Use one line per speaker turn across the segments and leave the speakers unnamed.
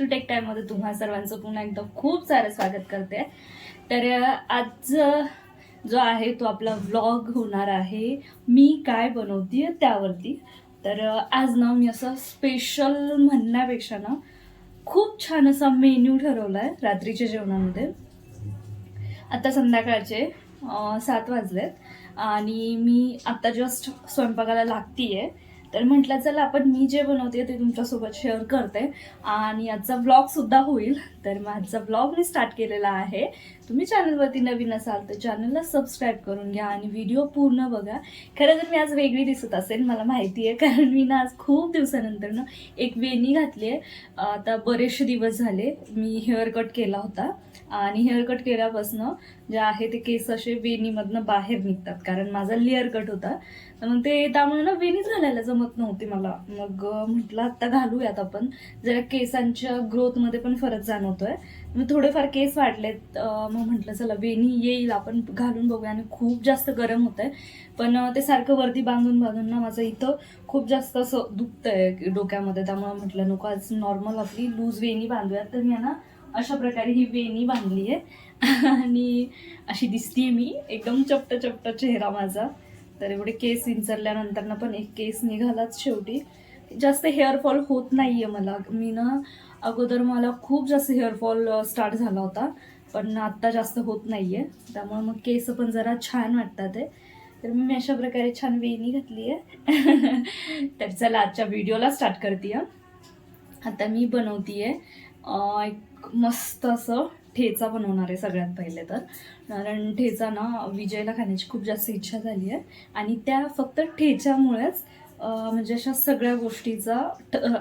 Vaishnu take टाईममध्ये तुम्हा सर्वांचं पुन्हा एकदा खूप सारं स्वागत करते. तर आज जो आहे तो आपला व्लॉग होणार आहे. मी काय बनवते त्यावरती. तर आज ना मी असं स्पेशल म्हणण्यापेक्षा ना खूप छान असा मेन्यू ठरवला आहे रात्रीच्या जेवणामध्ये. आता संध्याकाळचे सात वाजलेत. आणि मी आता जस्ट स्वयंपाकाला लागतीये. तर म्हटलं चला आपण मी जे बनवते ते तुमच्यासोबत शेअर करते. आणि आजचा ब्लॉग सुद्धा होईल. तर माझा ब्लॉग मी स्टार्ट केलेला आहे. तुम्ही चॅनलवरती नवीन असाल तर चॅनलला सबस्क्राईब करून घ्या आणि व्हिडिओ पूर्ण बघा. खरं तर मी आज वेगळी दिसत असेल मला माहिती आहे कारण मी ना आज खूप दिवसानंतर ना एक वेणी घातली आहे. आता बरेचसे दिवस झाले मी हेअर कट केला होता. आणि हेअर कट केल्यापासनं जे आहे ते केस असे वेणीमधनं बाहेर निघतात कारण माझा लेअर कट होता. तर मग ते त्यामुळे ना वेणीच घालायला जमत नव्हती मला. मग म्हटलं आत्ता घालूयात आपण. जरा केसांच्या ग्रोथमध्ये पण फरक जाणवतोय मग थोडेफार केस वाढलेत. मग म्हटलं चला वेणी येईल. आपण घालून बघूया. आणि खूप जास्त गरम होत आहे पण ते सारखं वरती बांधून बांधून ना माझं इथं खूप जास्त असं दुखतंय डोक्यामध्ये. त्यामुळे म्हटलं नको आज नॉर्मल आपली लूज वेणी बांधूयात. तर मी ना अशा प्रकारे ही वेणी बांधली आहे. आणि अशी दिसतीये मी. एकदम चपट चपट चेहरा माझा. तर एवढे केस विंचरल्यानंतर ना पण एक केस निघालाच शेवटी. जास्त हेअरफॉल होत नाहीये मला. मी ना अगोदर मला खूप जास्त हेअरफॉल स्टार्ट झाला होता पण आत्ता जास्त होत नाहीये. त्यामुळे मग केस पण जरा छान वाटतात आहे. तर मी अशा प्रकारे छान वेणी घातली आहे. तर चला आजच्या व्हिडिओला स्टार्ट करते आता मी बनवतीये आहे एक मस्त असं ठेचा बनवणार आहे सगळ्यात पहिले तर. कारण ठेचा ना विजयला खाण्याची खूप जास्त इच्छा झाली आहे. आणि त्या फक्त ठेच्यामुळेच म्हणजे अशा सगळ्या गोष्टीचा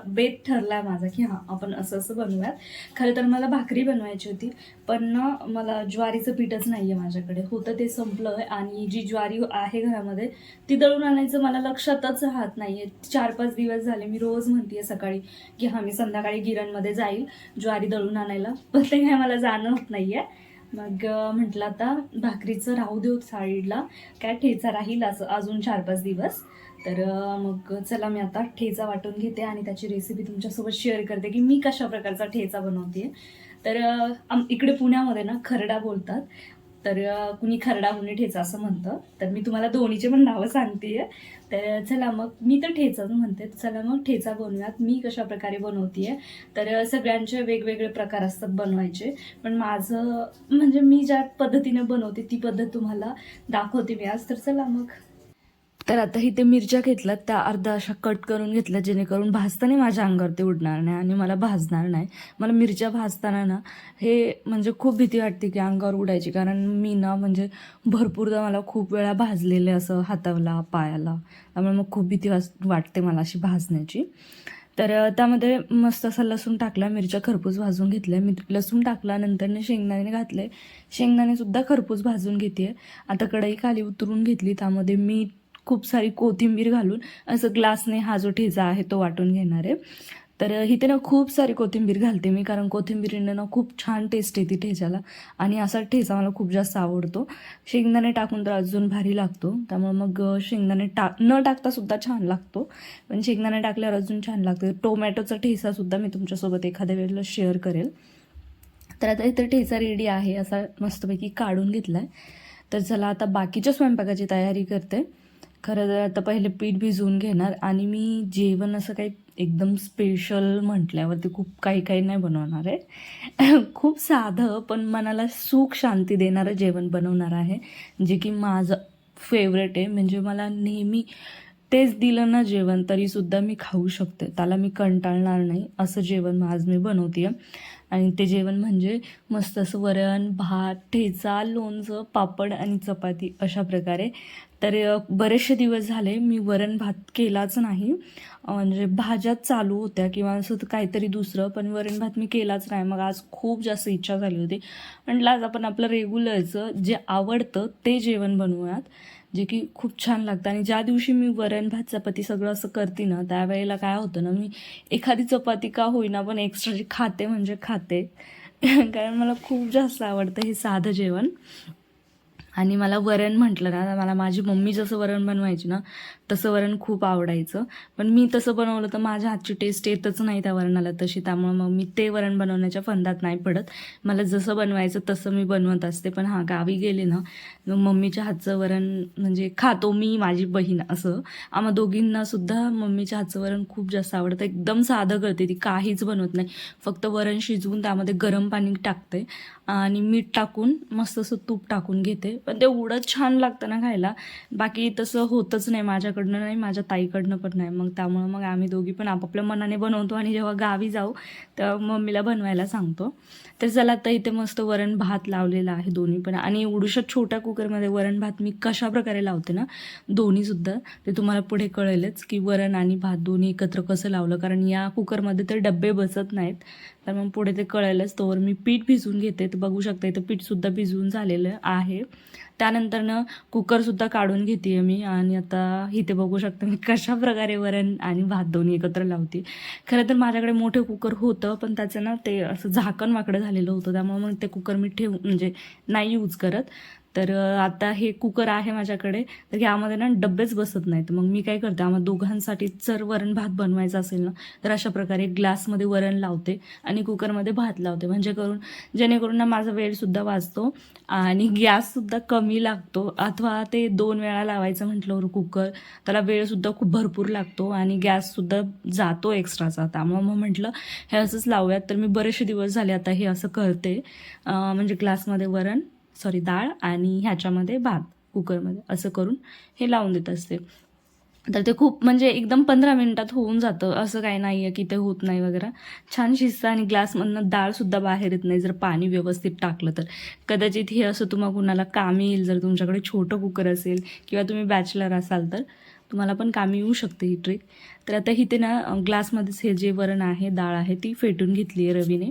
बेत ठरला आहे माझा की हां आपण असं असं बनवूयात. खरं तर मला भाकरी बनवायची होती पण ना मला ज्वारीचं पीठच नाही आहे माझ्याकडे. होतं ते संपलं आहे आणि जी ज्वारी आहे घरामध्ये ती दळून आणायचं मला लक्षातच राहत नाही आहे चार पाच दिवस झाले मी रोज म्हणते सकाळी की हां मी संध्याकाळी गिरणमध्ये जाईल ज्वारी दळून आणायला पण ते काय मला जाणं होत नाही आहे मग म्हटलं आता भाकरीचं राहू देऊ साईडला. काय ठेचा राहील असं अजून चार पाच दिवस. तर मग चला मी आता ठेचा वाटून घेते आणि त्याची रेसिपी तुमच्यासोबत शेअर करते की मी कशा प्रकारचा ठेचा बनवते तर आम- इकडे पुण्यामध्ये ना खरडा बोलतात. तर कुणी खरडा कुणी ठेचा असं म्हणतं. तर मी तुम्हाला दोन्हीचे पण नावं सांगते तर चला मग मी तर ठेचाच म्हणते. चला मग ठेचा बनवूयात. मी कशा प्रकारे बनवते तर सगळ्यांचे वेगवेगळे प्रकार असतात बनवायचे. पण माझं म्हणजे मी ज्या पद्धतीने बनवते ती पद्धत तुम्हाला दाखवते मी आज. तर चला मग. तर आता इथे मिरच्या घेतल्यात त्या अर्धा अशा कट करून घेतल्या जेणेकरून भाजताना माझ्या अंगावरती उडणार नाही आणि मला भाजणार नाही. मला मिरच्या भाजताना ना हे म्हणजे खूप भीती वाटते की अंगावर उडायची कारण मी ना म्हणजे भरपूरदा मला खूप वेळा भाजलेले असं हाताला पायाला. त्यामुळे मग खूप भीती वाज वाटते मला अशी भाजण्याची. तर त्यामध्ये मस्त असा लसूण टाकला मिरच्या खरपूस भाजून घेतल्या. मी लसूण टाकला नंतरने शेंगदाणे घातले. शेंगदाणेसुद्धा खरपूस भाजून घेते आता कढई खाली उतरून घेतली त्यामध्ये मीठ खूप सारी कोथिंबीर घालून असं ग्लासने हा जो ठेचा आहे तो वाटून घेणार आहे. तर इथे ना खूप सारी कोथिंबीर घालते मी कारण कोथिंबीरीनं ना खूप छान टेस्ट येते ठेच्याला. आणि असा ठेचा मला खूप जास्त आवडतो. शेंगदाणे टाकून तर अजून भारी लागतो. त्यामुळे मग शेंगदाणे टाक न टाकता सुद्धा छान लागतो. पण शेंगदाणे टाकल्यावर अजून छान लागतं. टोमॅटोचा ठेचासुद्धा मी तुमच्यासोबत एखाद्या वेळेला शेअर करेल. तर आता इथं ठेचा रेडी आहे. असा मस्तपैकी काढून घेतला आहे तर चला आता बाकीच्या स्वयंपाकाची तयारी करते. खरं तर आता पहिले पीठ भिजवून घेणार आणि मी जेवण असं काही एकदम स्पेशल म्हटल्यावरती खूप काही काही नाही बनवणार आहे. खूप साधं पण मनाला सुख शांती देणारं जेवण बनवणार आहे जे की माझं फेवरेट आहे. म्हणजे मला नेहमी तेच दिलं ना जेवण तरीसुद्धा मी खाऊ शकते. त्याला मी कंटाळणार नाही. असं जेवण आज मी बनवते आणि ते जेवण म्हणजे मस्त असं वरण भात ठेचा लोणचं पापड आणि चपाती अशा प्रकारे तर बरेचसे दिवस झाले मी वरण भात केलाच नाही. म्हणजे भाज्या चालू होत्या किंवा असं काहीतरी दुसरं पण वरण भात मी केलाच नाही. मग आज खूप जास्त इच्छा झाली होती. म्हटलं आज आपण आपलं रेग्युलरचं जे आवडतं ते जेवण बनवूयात जे की खूप छान लागतं. आणि ज्या दिवशी मी वरण भात चपाती सगळं असं करते ना त्यावेळेला काय होतं ना मी एखादी चपाती का होईना पण एक्स्ट्रा जे खाते म्हणजे खाते. कारण मला खूप जास्त आवडतं हे साधं जेवण. आणि मला वरण म्हटलं ना मला माझी मम्मी जसं वरण बनवायची ना तसं वरण खूप आवडायचं. पण मी तसं बनवलं तर माझ्या हातची टेस्ट येतच नाही त्या वरणाला तशी. त्यामुळे मग मी ते वरण बनवण्याच्या फंदात नाही पडत. मला जसं बनवायचं तसं मी बनवत असते. पण हां गावी गेले ना मग मम्मीच्या हातचं वरण म्हणजे खातो मी माझी बहीण असं. आम्हा दोघींना सुद्धा मम्मीच्या हातचं वरण खूप जास्त आवडतं. एकदम साधं करते ती काहीच बनवत नाही. फक्त वरण शिजवून त्यामध्ये गरम पाणी टाकते आणि मीठ टाकून मस्त असं तूप टाकून घेते. पण ते एवढं छान लागतं ना खायला. बाकी तसं होतच नाही माझ्याकडनं नाही माझ्या ताईकडनं पण नाही. मग त्यामुळं मग आम्ही दोघी पण आपापल्या मनाने बनवतो आणि जेव्हा गावी जाऊ तेव्हा मम्मीला बनवायला सांगतो. तर चला आता इथे मस्त वरण भात लावलेला आहे दोन्ही पण. आणि एवढूशा छोट्या कुकरमध्ये वरण भात मी कशा प्रकारे लावते ना दोन्हीसुद्धा ते तुम्हाला पुढे कळेलच की वरण आणि भात दोन्ही एकत्र कसं लावलं. कारण या कुकरमध्ये तर डब्बे बसत नाहीत तर मग पुढे ते कळेलच. तोवर मी पीठ भिजवून घेते. तर बघू शकता इथं पीठसुद्धा भिजवून झालेलं आहे. त्यानंतरनं कुकरसुद्धा काढून घेते मी. आणि आता इथे बघू शकता मी कशा प्रकारे वरण आणि भात दोन्ही एकत्र लावते. खरं तर माझ्याकडे मोठं कुकर होतं पण त्याचं ना ते असं झाकण वाकडं झालेलं होतं. त्यामुळे मग ते कुकर मी ठेव म्हणजे नाही यूज करत. तर आता हे कुकर आहे माझ्याकडे तर यामध्ये ना डब्बेच बसत नाहीत. मग मी काय करते आम्हा दोघांसाठी जर वरण भात बनवायचा असेल ना तर अशा प्रकारे ग्लासमध्ये वरण लावते आणि कुकरमध्ये भात लावते. म्हणजे करून जेणेकरून ना माझा वेळसुद्धा वाचतो आणि गॅससुद्धा कमी लागतो. अथवा ते दोन वेळा लावायचं म्हटल्यावर कुकर त्याला वेळसुद्धा खूप भरपूर लागतो आणि गॅससुद्धा जातो एक्स्ट्राचा. त्यामुळं मग म्हटलं हे असंच लावूयात. तर मी बरेचसे दिवस झाले आता हे असं करते. म्हणजे ग्लासमध्ये वरण सॉरी डाळ आणि ह्याच्यामध्ये भात कुकरमध्ये असं करून हे लावून देत असते. तर ते खूप म्हणजे एकदम पंधरा मिनिटात होऊन जातं असं काही नाही आहे की ते होत नाही वगैरे. छान शिजतं आणि ग्लासमधनं डाळसुद्धा बाहेर येत नाही जर पाणी व्यवस्थित टाकलं तर. कदाचित हे असं तुम्हाला कुणाला कामी येईल जर तुमच्याकडे छोटं कुकर असेल किंवा तुम्ही बॅचलर असाल तर. तुम्हाला पण कामी येऊ शकते ही ट्रिक तर आता इथे ना ग्लासमध्येच हे जे वरण आहे डाळ आहे ती फेटून घेतली आहे रवीने.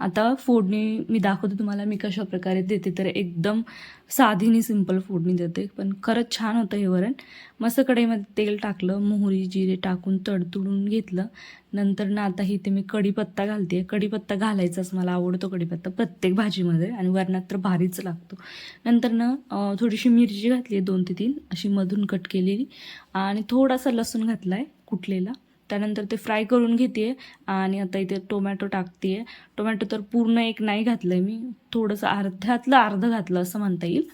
आता फोडणी मी दाखवते तुम्हाला मी कशा प्रकारे देते. तर एकदम साधीनी सिंपल फोडणी देते पण खरंच छान होतं हे वरण. मस्त कढईमध्ये तेल टाकलं मोहरी जिरे टाकून तडतुडून घेतलं. नंतर ना आता इथे मी कढीपत्ता घालते. कढीपत्ता घालायचाच मला आवडतो कढीपत्ता प्रत्येक भाजीमध्ये आणि वरणात तर भारीच लागतो. नंतर ना थोडीशी मिरची घातली आहे दोन ते तीन. अशी मधून कट केलेली. आणि थोडासा लसूण घातला आहे कुटलेला. त्यानंतर ते फ्राय करून घेते आणि आता इथे टोमॅटो टाकते. टोमॅटो तर पूर्ण एक नाही घातलं आहे मी थोडंसं अर्ध्यातलं अर्धं घातलं असं म्हणता येईल.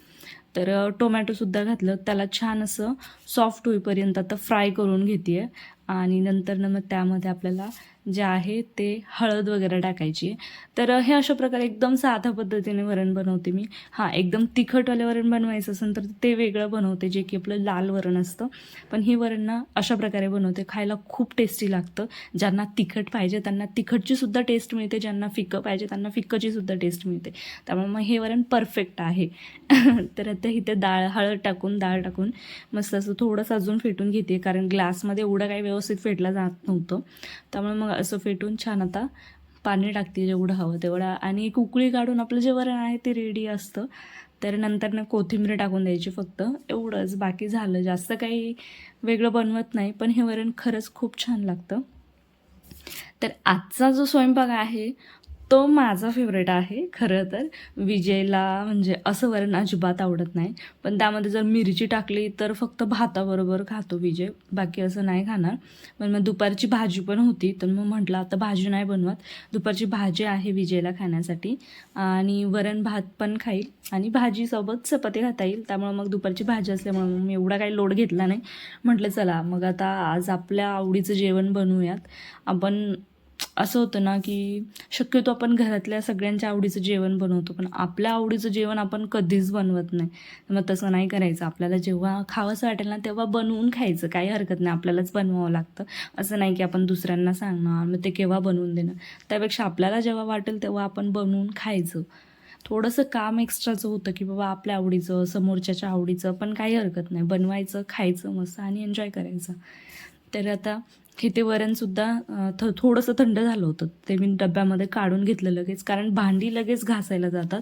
तर टोमॅटोसुद्धा घातलं. त्याला छान असं सॉफ्ट होईपर्यंत आता फ्राय करून घेते. आणि नंतर न मग त्यामध्ये आपल्याला जे आहे ते हळद वगैरे टाकायची. आहे तर हे अशा प्रकारे एकदम साध्या पद्धतीने वरण बनवते मी. हां एकदम तिखटवाले वरण बनवायचं असेल तर ते वेगळं बनवते जे की आपलं लाल वरण असतं. पण हे वरण ना अशा प्रकारे बनवते खायला खूप टेस्टी लागतं. ज्यांना तिखट पाहिजे त्यांना तिखटची सुद्धा टेस्ट मिळते. ज्यांना फिकं पाहिजे त्यांना फिक्कची सुद्धा टेस्ट मिळते. त्यामुळे मग हे वरण परफेक्ट आहे. तर आता इथे डाळ हळद टाकून डाळ टाकून मस्त असं थोडंसं अजून फेटून घेते. कारण ग्लासमध्ये एवढं काही व्यवस्थित फेटला जात नव्हतं. त्यामुळे मग असं फेटून छान आता पाणी टाकते जेवढं हवं तेवढं. आणि एक उकळी काढून आपलं जे वरण आहे ते रेडी असतं. तर नंतर ना कोथिंबीर टाकून द्यायची फक्त. एवढंच. बाकी झालं. जास्त काही वेगळं बनवत नाही. पण हे वरण खरंच खूप छान लागतं. तर आजचा जो स्वयंपाक आहे तो माझा फेवरेट आहे खरं तर. विजयला म्हणजे असं वरण अजिबात आवडत नाही. पण त्यामध्ये जर मिरची टाकली तर फक्त भाताबरोबर खातो विजय. बाकी असं नाही खाणार. पण मग दुपारची भाजी पण होती तर मग म्हटलं आता भाजी नाही बनवत. दुपारची भाजी आहे विजयला खाण्यासाठी. आणि वरण भात पण खाईल. आणि भाजीसोबत चपाती खाता येईल. त्यामुळं मग दुपारची भाजी असल्यामुळे मग मी एवढा काही लोड घेतला नाही. म्हटलं चला मग आता आज आपल्या आवडीचं जेवण बनवूयात. आपण असं होतं ना की शक्यतो आपण घरातल्या सगळ्यांच्या आवडीचं जेवण बनवतो पण आपल्या आवडीचं जेवण आपण कधीच बनवत नाही. मग तसं नाही करायचं. आपल्याला जेव्हा खावंसं वाटेल ना तेव्हा बनवून खायचं. काही हरकत नाही. आपल्यालाच बनवावं लागतं. असं नाही की आपण दुसऱ्यांना सांगणार मग ते केव्हा बनवून देणार? त्यापेक्षा आपल्याला जेव्हा वाटेल तेव्हा आपण बनवून खायचं. थोडंसं काम एक्स्ट्राचं होतं की बाबा आपल्या आवडीचं समोरच्याच्या आवडीचं पण काही हरकत नाही. बनवायचं खायचं मस्त आणि एन्जॉय करायचं. तर आता हे वरणसुद्धा थ थोडंसं थंड झालं होतं. ते मी डब्यामध्ये काढून घेतलं लगेच कारण भांडी लगेच घासायला जातात.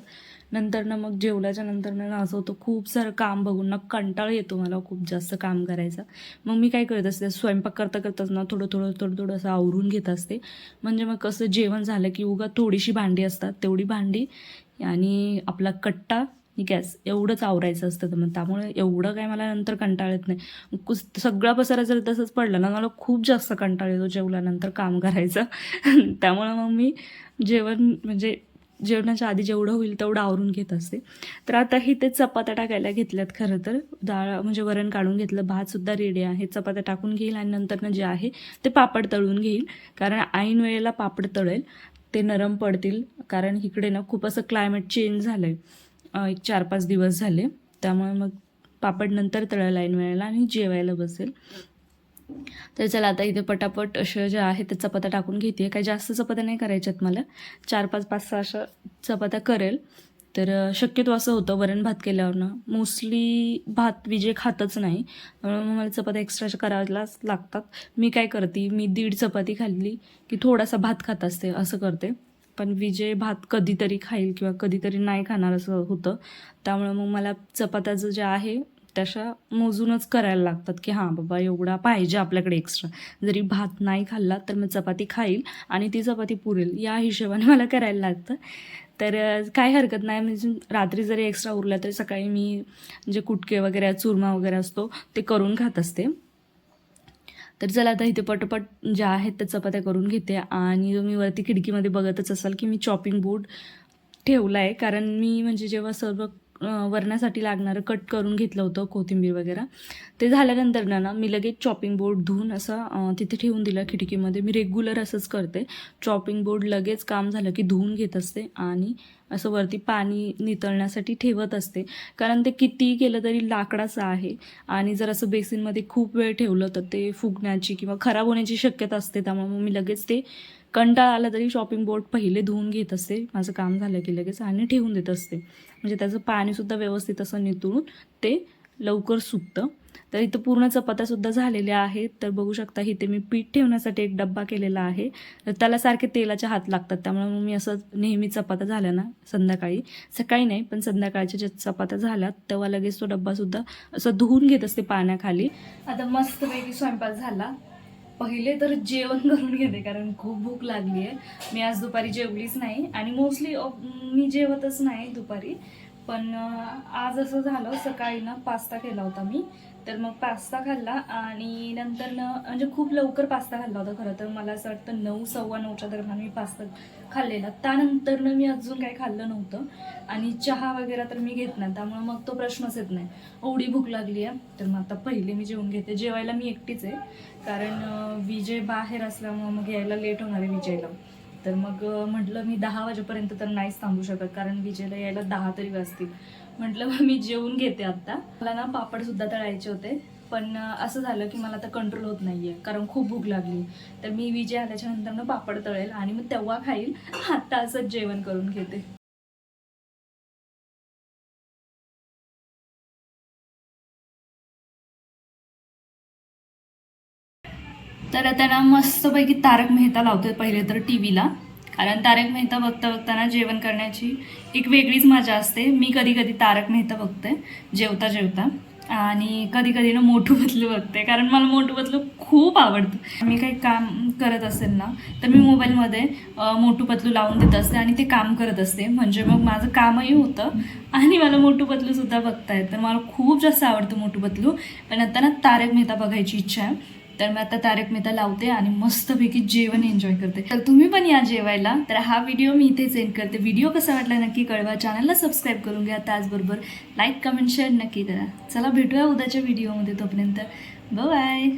नंतर ना मग जेवल्याच्या नंतर ना असं होतं खूप सारं काम बघून ना कंटाळ येतो मला खूप जास्त काम करायचा. मग मी काय करत असते स्वयंपाक करता करताच ना थोडं थोडं थोडं थोडं असं आवरून घेत असते. म्हणजे मग कसं जेवण झालं की उगा थोडीशी भांडी असतात तेवढी भांडी आणि आपला कट्टा गॅस एवढंच आवरायचं असतं तर मग त्यामुळे एवढं काय मला नंतर कंटाळ येत नाही. कुस सगळा पसारा जर तसंच पडला ना मला खूप जास्त कंटाळ येतो जेवल्यानंतर काम करायचं. त्यामुळं मग मी जेवण म्हणजे जेवणाच्या आधी जेवढं होईल तेवढं आवरून घेत असते. तर आता ही ते चपात्या टाकायला घेतल्यात खरं तर. डाळ म्हणजे वरण काढून घेतलं भातसुद्धा रेडी आहे. चपात्या टाकून घेईल आणि नंतरनं जे आहे ते पापड तळून घेईल. कारण ऐन वेळेला पापड तळेल ते नरम पडतील. कारण इकडे ना खूप असं क्लायमेट चेंज झालं आहे एक चार पाच दिवस झाले. त्यामुळे मग पापड नंतर तळायला ऐन वेळेला आणि जेवायला बसेल. तर चला आता इथे पटापट अशा ज्या आहेत त्या चपात्या टाकून घेते. काही जास्त चपात्या नाही करायच्यात मला. चार पाच पाच सहा अशा चपात्या करेल. तर शक्यतो असं होतं वरण भात केल्यावर ना. मोस्टली भात विजय खातच नाही. त्यामुळे मग मला चपात्या एक्स्ट्राच्या करायलाच लागतात. मी काय करते मी दीड चपाती खाल्ली की थोडासा भात खात असते असं करते. पण विजय भात कधीतरी खाईल किंवा कधीतरी नाही खाणार असं होतं. त्यामुळे मग मला चपात्याचं जे आहे तशा मोजूनच करायला लागतात की हां बाबा एवढा पाहिजे आपल्याकडे एक्स्ट्रा जरी भात नाही खाल्ला तर मग चपाती खाईल आणि ती चपाती पुरेल. या हिशोबाने मला करायला लागतं. तर काय हरकत नाही. म्हणजे रात्री जरी एक्स्ट्रा उरला तरी सकाळी मी जे कुटके वगैरे चुरमा वगैरे असतो ते करून खात असते. तर चला आता इथे पटपट ज्या आहेत त्या चपात्या करून घेते. आणि तुम्ही वरती खिडकीमध्ये बघतच असाल की मी चॉपिंग बोर्ड ठेवला आहे कारण मी म्हणजे जेव्हा सर्व वरण्यासाठी वरणासाठी लागणारं कट करून घेतलं होतं कोथिंबीर वगैरे. ते झाल्यानंतर ना मी लगेच चॉपिंग बोर्ड धुवून असं तिथे ठेवून दिलं खिडकीमध्ये. मी रेग्युलर असंच करते. चॉपिंग बोर्ड लगेच काम झालं की धुवून घेत असते आणि असं वरती पाणी नितळण्यासाठी ठेवत असते. कारण ते कितीही केलं तरी लाकडाचं आहे आणि जर असं बेसिनमध्ये खूप वेळ ठेवलं तर ते फुगण्याची किंवा खराब होण्याची शक्यता असते. त्यामुळे मग मी लगेच ते कंटाळा आला तरी शॉपिंग बोर्ड पहिले धुवून घेत असते. माझं काम झालं की लगेच आणि ठेवून देत असते. म्हणजे त्याचं पाणीसुद्धा व्यवस्थित असं नितळून ते लवकर सुकतं. तर इथं पूर्ण चपात्यासुद्धा झालेल्या आहेत. तर बघू शकता इथे मी पीठ ठेवण्यासाठी एक डब्बा केलेला आहे. तर त्याला सारखे तेलाचे हात लागतात. त्यामुळे मग मी असं नेहमी चपात्या झाल्या ना संध्याकाळी. सकाळी नाही पण संध्याकाळच्या ज्या चपात्या झाल्या तेव्हा लगेच तो डब्बासुद्धा असं धुवून घेत असते पाण्याखाली. आता मस्तपैकी स्वयंपाक झाला. पहिले तर जेवण करून घेते कारण खूप भूक लागली आहे मी आज दुपारी जेवलीच नाही आणि मोस्टली मी जेवतच नाही दुपारी. पण आज असं झालं सकाळी ना पास्ता केला होता मी. तर मग पास्ता खाल्ला आणि नंतर न म्हणजे खूप लवकर पास्ता खाल्ला होता खरं तर. मला असं वाटतं नऊ सव्वा नऊच्या दरम्यान मी पास्ता खाल्लेला. त्यानंतरनं मी अजून काही खाल्लं नव्हतं. आणि चहा वगैरे तर मी घेत नाही. त्यामुळे मग तो प्रश्नच येत नाही. एवढी भूक लागली आहे तर मग आता पहिले मी जेवून घेते. जेवायला मी एकटीच आहे. कारण विजय बाहेर असल्यामुळं मग यायला लेट होणार आहे विजयला. तर मग म्हटलं मी दहा वाजेपर्यंत तर नाहीच थांबू शकत कारण विजेला यायला दहा तरी वाजतील. म्हटलं मग मी जेवून घेते आता. मला ना पापड सुद्धा तळायचे होते पण असं झालं की मला आता कंट्रोल होत नाहीये कारण खूप भूक लागली. तर मी विजय आल्याच्यानंतर ना पापड तळेल आणि मग तेव्हा खाईल आता असंच जेवण करून घेते. तर त्यांना मस्तपैकी तारक मेहता लावते पहिले तर टी व्हीला कारण तारक मेहता बघता बघताना जेवण करण्याची एक वेगळीच मजा असते. मी कधी कधी तारक मेहता बघते जेवता जेवता. आणि कधी कधी ना मोठू पतलू बघते कारण मला मोठू पतलू खूप आवडतं. मी काही काम करत असेल ना तर मी मोबाईलमध्ये मोठू पतलू लावून देत असते आणि ते काम करत असते. म्हणजे मग माझं कामही होतं आणि मला मोठू पतलूसुद्धा बघता येतं. तर मला खूप जास्त आवडतं मोठू पतलू पण आता ना तारक मेहता बघायची इच्छा आहे. तर मी आता तारक मेहता लावते आणि मस्तपैकी जेवण एन्जॉय करते. तर तुम्ही पण या जेवायला. तर हा व्हिडिओ मी इथेच एंड करते. व्हिडिओ कसा वाटला नक्की कळवा. चॅनलला सबस्क्राईब करून घ्या. त्याचबरोबर लाईक कमेंट शेअर नक्की करा. चला भेटूया उद्याच्या व्हिडिओमध्ये तोपर्यंत. बाय